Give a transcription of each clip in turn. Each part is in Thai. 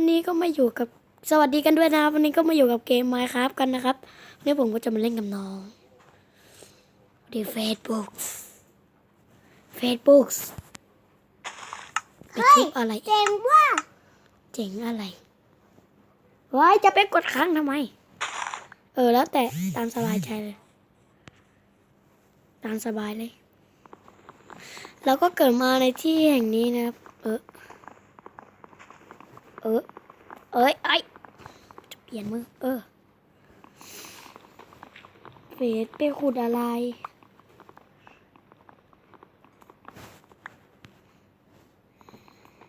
วันนี้ก็มาอยู่กับสวัสดีกันด้วยนะครับ วันนี้ก็มาอยู่กับเกม Minecraft กันนะครับวันนี้ผมก็จะมาเล่นกับน้องดีเฟซบุ๊กเฟซบุ๊กไปคลิปอะไรเจ๋งว่าเจ๋งอะไรว้ายจะไปกดค้างทำไม เออแล้วแต่ตามสบายใจเลย ตามสบายเลย เราก็เกิดมาในที่แห่งนี้นะครับ เออ เออ เอ้ยไอยจะเปลี่ยนมือ เออ เฟสไปขุดอะไร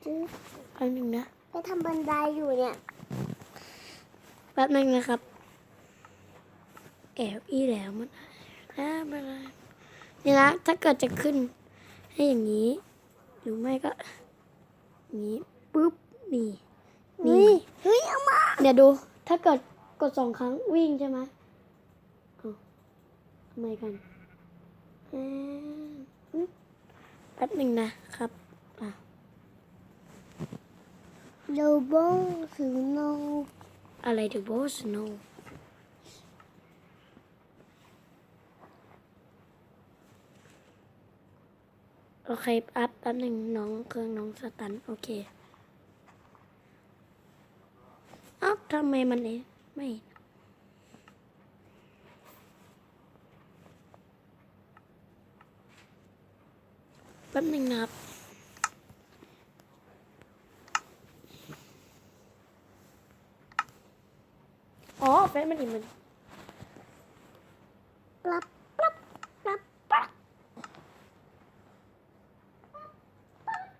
จื้อแป๊บนึงนะ ไปทำบันไดอยู่เนี่ย แป๊บนึงนะครับ แอบอีแล้วมันอ่าไม่เป็นไรนี่นะ ถ้าเกิดจะขึ้น ให้อย่างนี้ หรือไม่ก็อย่างนี้ปุ๊บ นี่เฮ้ นี่ยเฮ้ยเอามาเดี๋ยวดู ถ้าเกิดกดสองครั้งวิ่งใช่ไหมเอาทำไมกันเอิ่มอึ๊บแป๊บหนึ่งนะครับอะโลโบถึงโนอะไรเดอะโบสโนโอเคอัพแป๊บหนึ่งน้องเครื่องน้องสตัน โอเคเอ้า ทำไมมันเองไม่แป๊บหนึ่งนะครับอ๋อเฟซมันอีกมันกลับกลับกลับกลับ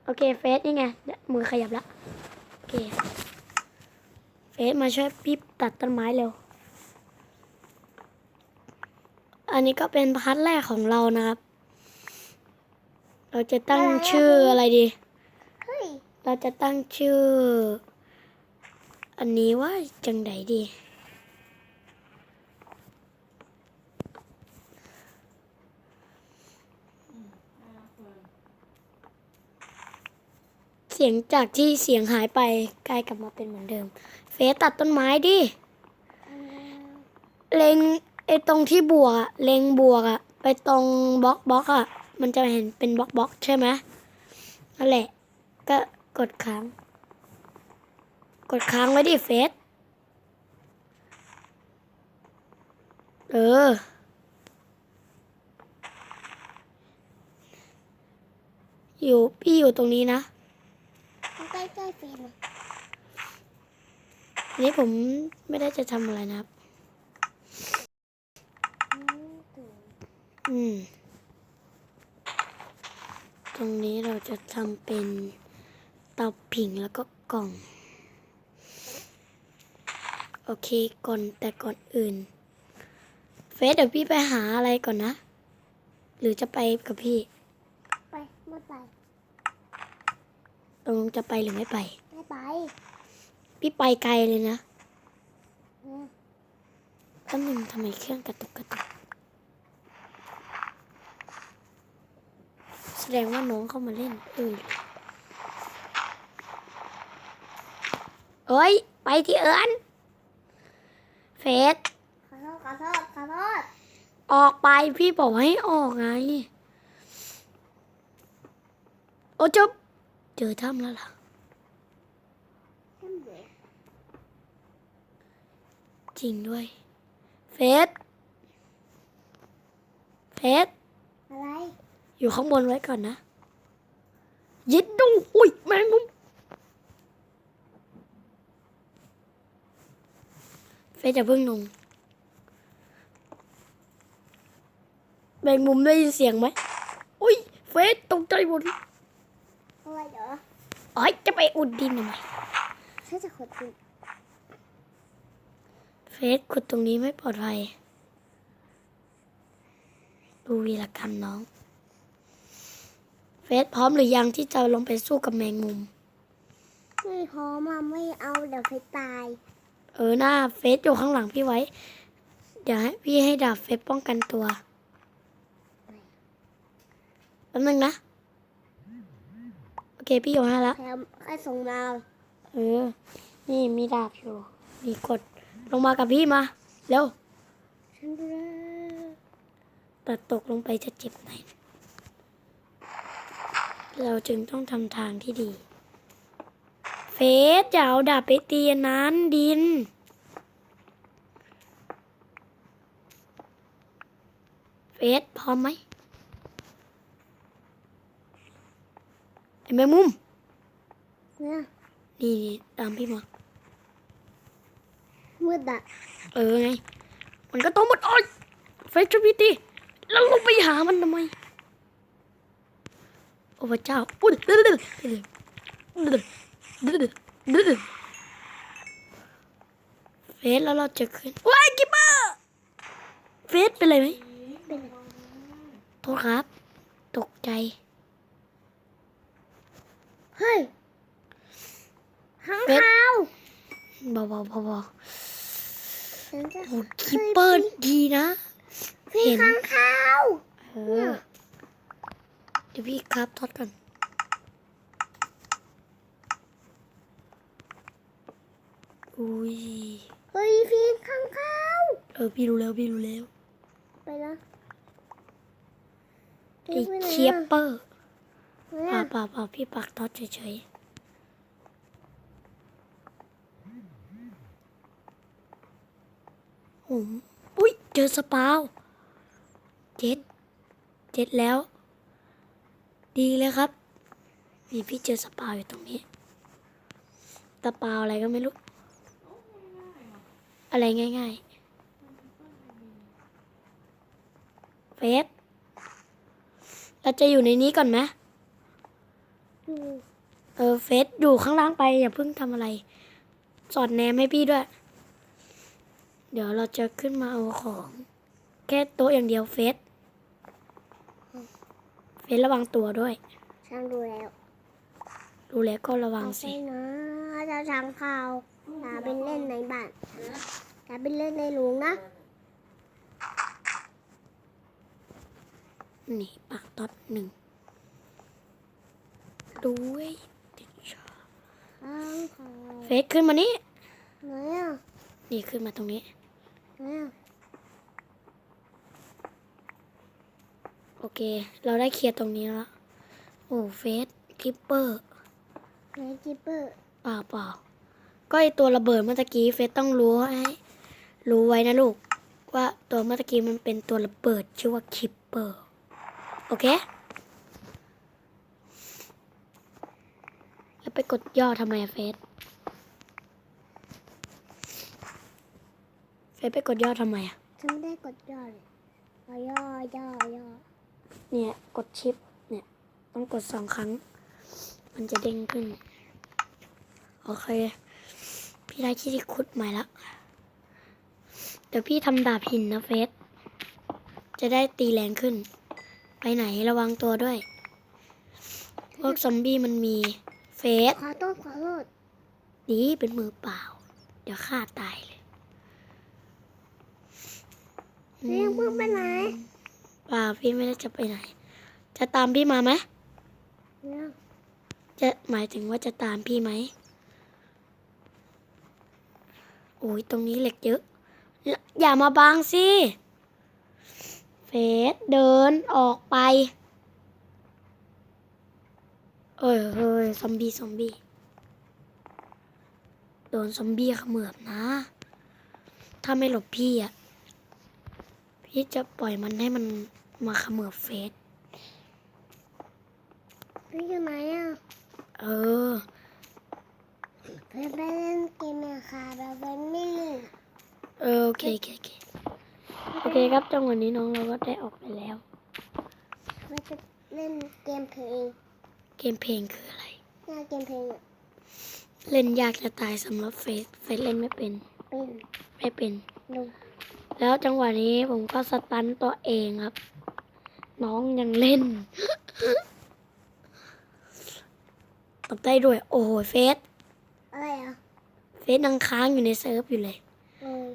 โอเคเฟซนี่ไงมือขยับแล้วโอเค เฟซมาช่วยพี่ตัดต้นไม้เร็ว อันนี้ก็เป็นพาร์ทแรกของเรานะครับ เราจะตั้งชื่ออะไรดีเฮ้ยเราจะตั้งชื่อ อันนี้ว่าจังไดดีเสียงจากที่เสียงหายไปกลายกลับมาเป็นเหมือนเดิม เฟซตัดต้นไม้ดิเล็งไอ้ตรงที่บวกอะเล็งบวกอะไปตรงบล็อกบล็อกอะมันจะเห็นเป็นบล็อกบล็อกใช่ไหมนั่นแหละ ก็กดค้าง กดค้างไว้ดิเฟซเออ อยู่พี่อยู่ตรงนี้นะ ใกล้ใกล้ๆเฟน อันนี้ผมไม่ได้จะทำอะไรนะครับ อืม ตรงนี้เราจะทำเป็นเตาผิงแล้วก็กล่อง โอเค ก่อนแต่ก่อนอื่น เฟสเดี๋ยวพี่ไปหาอะไรก่อนนะ หรือจะไปกับพี่ ไป ไม่ไปตรงจะไปหรือไม่ไป ไม่ไป พี่ไปไกลเลยนะเออแป๊บนึงทำไมเครื่องกระตุกกระตุก แสดงว่าน้องเข้ามาเล่นเออเอ้ย ไปที่เอิญเฟสขอโทษขอโทษขอโทษ ออกไปพี่บอกให้ออกไง โอ้จบ เจอถ้ำแล้วล่ะ เข้มเด็ก จริงด้วย เฟสเฟสอะไร อยู่ข้างบนไว้ก่อนนะ ยิดดุงอุ้ยแมงมุมเฟสจะเพิ่งลงแมงมุมได้ยินเสียงไหมอุ้ย เฟสตกใจหมดอะไรเหรออ๋อยจะไปอุดดินทำไมฉันจะขดดิน เฟสขุดตรงนี้ไม่ปลอดภัย ดูวีรกรรมน้อง เฟสพร้อมหรือยังที่จะลงไปสู้กับแมงมุม ไม่พร้อมอะไม่เอาเดี๋ยวไปตาย เออหน้าเฟสอยู่ข้างหลังพี่ไว้ เดี๋ยวให้พี่ให้ดาบเฟสป้องกันตัวแป๊บนึงนะ โอเค พี่อยู่ให้ละแถมใครส่งมา เออ นี่มีดาบอยู่ มีกด ลงมากับพี่มาเร็วฉันรู้แล้วแต่ตกลงไปจะเจ็บไหนเราจึงต้องทำทางที่ดี เฟสอย่าเอาดาบไปตีอันนั้นดิน เฟสพร้อมไหมไอ้แมงมุม เนี่ย นี่ตามพี่มา มืดอะเออไง มันก็ต้องหมดอ้อยเฟสช่วยพี่ตีแล้วลงไปหามันทำไม โอ้พระเจ้าอุ้ยเดือดเดือดเดือดเดือดเดือดเฟสแล้วเราจะขึ้นว้ายกิปเปอร์เฟสเป็นไรไหมโทษครับ ตกใจ เฮ้ยข้างเป็นคาเบาๆเบา ฉันจะๆโอ้กิปเปอร์ดีนะ พี่เห็นข้างคาวเออเดี๋ยวพี่ครับทอดก่อน อุ้ย เฮ้ยพี่ข้างคาวเออ พี่รู้แล้ว พี่รู้แล้วไปแล้วไอ้เคียปเปอร์เนี่เปล่ายเปล่าเปล่าพี่ปักทอดเฉยๆ ผมอุ้ยเจอสปาวเจ็ดเจ็ดแล้ว ดีเลยครับนี่พี่เจอสปาวอยู่ตรงนี้สปาวอะไรก็ไม่รู้ อะไรง่ายๆเฟสเราจะอยู่ในนี้ก่อนไหมดูเออเฟสอยู่ข้างล่างไปอย่าเพิ่งทำอะไร สอดแนมให้พี่ด้วย เดี๋ยวเราจะขึ้นมาเอาของ แค่โต๊ะอย่างเดียวเฟสเฟสระวังตัวด้วยฉันรู้แล้วดูแล้วก็ระวังเอาไปสินะจะทางข่าวตาเป็นเล่นในบ้านตาเป็นเล่นในหลุงนะนี่ปากต๊อดหนึ่งด้วยติดชอบข้างข่าวเฟสขึ้นมานี่ไหนอะนี่ขึ้นมาตรงนี้ไหนอะ โอเค เราได้เคลียร์ตรงนี้แล้ว โอ้เฟสคิปเปอร์ไหนจิปเปอร์เปล่าเปล่าก็ไอตัวระเบิดเมื่อตะกี้เฟสต้องรู้ให้รู้ไว้นะลูก ว่าตัวเมื่อตะกี้มันเป็นตัวระเบิดชื่อว่าคิปเปอร์ โอเคแล้วไปกดย่อทำไมอะเฟส เฟสไปกดย่อทำไมอะฉันไม่ได้กดย่อเลยเอาย่อย่อย่อเนี่ยกดชิป เนี่ย ต้องกดสองครั้ง มันจะเด้งขึ้น โอเค พี่ได้ที่ที่ขุดใหม่ละเดี๋ยวพี่ทำดาบหินนะเฟสจะได้ตีแรงขึ้น ไปไหนระวังตัวด้วย พวกซอมบี้มันมีเฟสขอโทษขอโทษดีเป็นมือเปล่า เดี๋ยวฆ่าตายเลย เรียกมึงไปไหนเปล่าพี่ไม่ได้จะไปไหน จะตามพี่มาไหมเนี่ยจะหมายถึงว่าจะตามพี่ไหมโอ้ยตรงนี้เหล็กเยอะ อย่ามาบังสิเฟสเดินออกไป เอ้ยเฮ้ยซอมบี้ซอมบี้โดนซอมบี้เขมือบนะ ถ้าไม่หลบพี่อะ พี่จะปล่อยมันให้มันมาเขมือบเฟสพี่อยู่ไหนอะ เออ เพื่อนไปเล่นเกมเนี่ยค่ะเราเป็นไม่เล่นเออโอเคโอเคโอเคโอเคครับจังหวะนี้น้องเราก็ได้ออกไปแล้ว เราจะเล่นเกมเพลง เกมเพลงคืออะไรหน้าเกมเพลงอะเล่นยากจะตายสำหรับเฟสเฟสเล่นไม่เป็น เป็น ไม่เป็น ดู แล้วจังหวะนี้ผมก็สตันตัวเองครับ น้องยังเล่นตบได้ด้วย โอ้โหเฟสอะไรอะเฟสยังค้างอยู่ในเซิร์ฟอยู่เลยเออ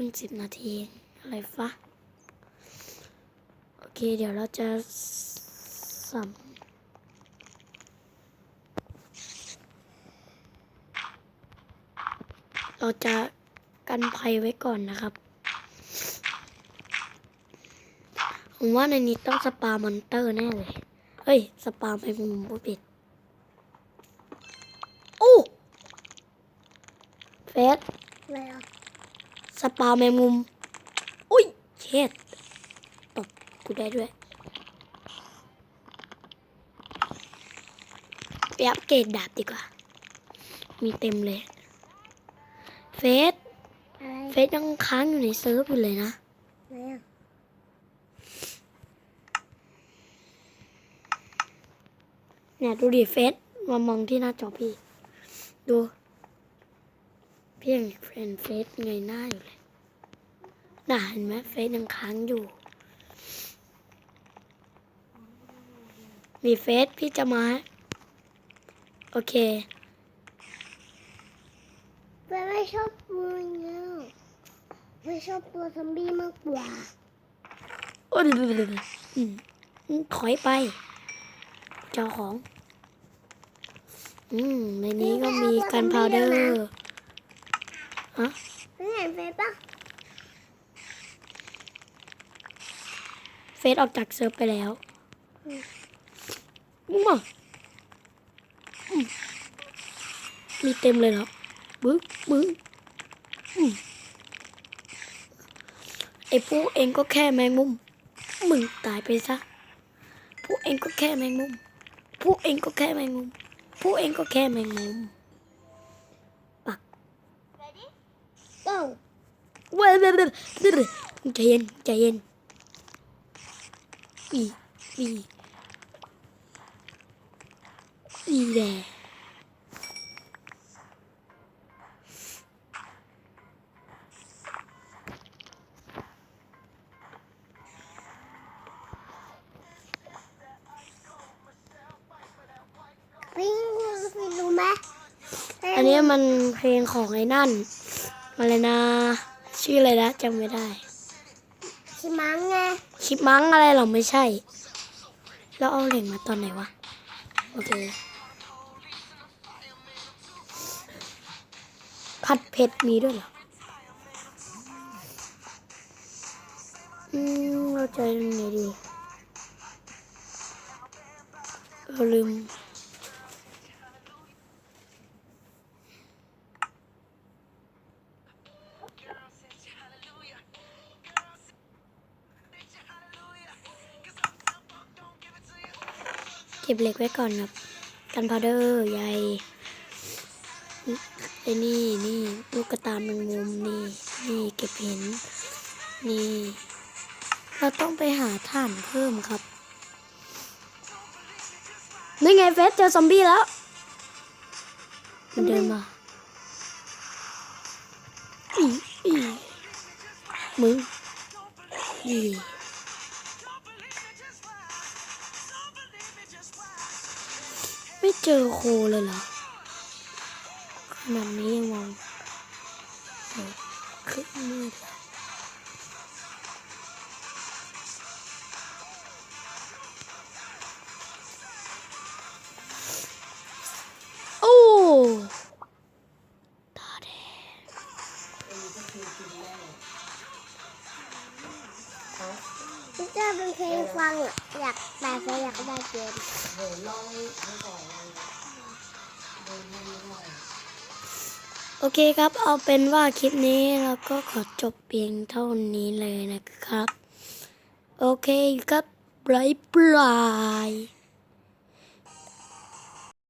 พิ่งสิบนาทีเองอะไรฟะโอ เคเดี๋ยวเราจะสัมเราจะกันภัยไว้ก่อนนะครับ ผมว่าในนี้ต้องสปามอนเตอร์แน่เลย เฮ้ย สปาแมงมุมผู้ปิดโอ้เฟสอะไรอะสปาแมงมุม อุ้ยเช็ดตบ กูได้ด้วยไปอัปเกรดดาบดีกว่า มีเต็มเลย เฟสอะไรเฟสยังค้างอยู่ในเซิร์ฟอยู่เลยนะไหนอะเนี่ยดูดิเฟสมามองที่หน้าจอพี่ ดูพี่ยังเฟรนเฟสเงยหน้าอยู่เลย น่ะเห็นไหมเฟสยังค้างอยู่ มีเฟสพี่จะมา โอเคเพื่อนไม่ชอบตัวเงี้ยไม่ชอบตัวซอมบี้มากกว่าโอ้ยอืมอืมถอยไป เจ้าของ อืม ในนี้ก็มีกันพาวเดอร์ฮะไม่เห็นเฟซปะเฟซออกจากเซิร์ฟไปแล้ว มึงมาอืมมีเต็มเลยเหรอบึ้งบึ้งอืมไอ้พวกเองก็แค่แมงมุม มึงตายไปซะ พวกเองก็แค่แมงมุม พวกเองก็แค่แมงมุม พวกเองก็แค่แมงมุม ปักโอ้เว้ยเว้ยเว้ยเว้ยใจเย็นใจเย็นอีอี อีแดพิงพิงรู้ไหมอันนี้มันเพลงของไอ้นั่นมาเลยนะ ชื่ออะไรนะจำไม่ได้ ชิมังไง ชิปมังอะไรหรอไม่ใช่ แล้วเอาเหล็กมาตอนไหนวะ โอเค ผัดเผ็ดมีด้วยเหรอ อืม เราใจยังไงดี เราลืมเก็บเหล็กไว้ก่อนครับ กันพาวเดอร์ใหญ่ อ้นี่นี่ลูกกระตาแมงมุมนี่นี่เก็บเห็นนี่เราต้องไปหาถ่านเพิ่มครับนี่ไงเฟสเจอซอมบี้แล้ว มันเดินมาอีอีมึงอีไม่เจอโคเลยเหรอ ขนาดนี้ยังมองโอ้ขึ้นมืดแโอเคครับ เอาเป็นว่าคลิปนี้เราก็ขอจบเพียงเท่านี้เลยนะครับ โอเคครับบายบาย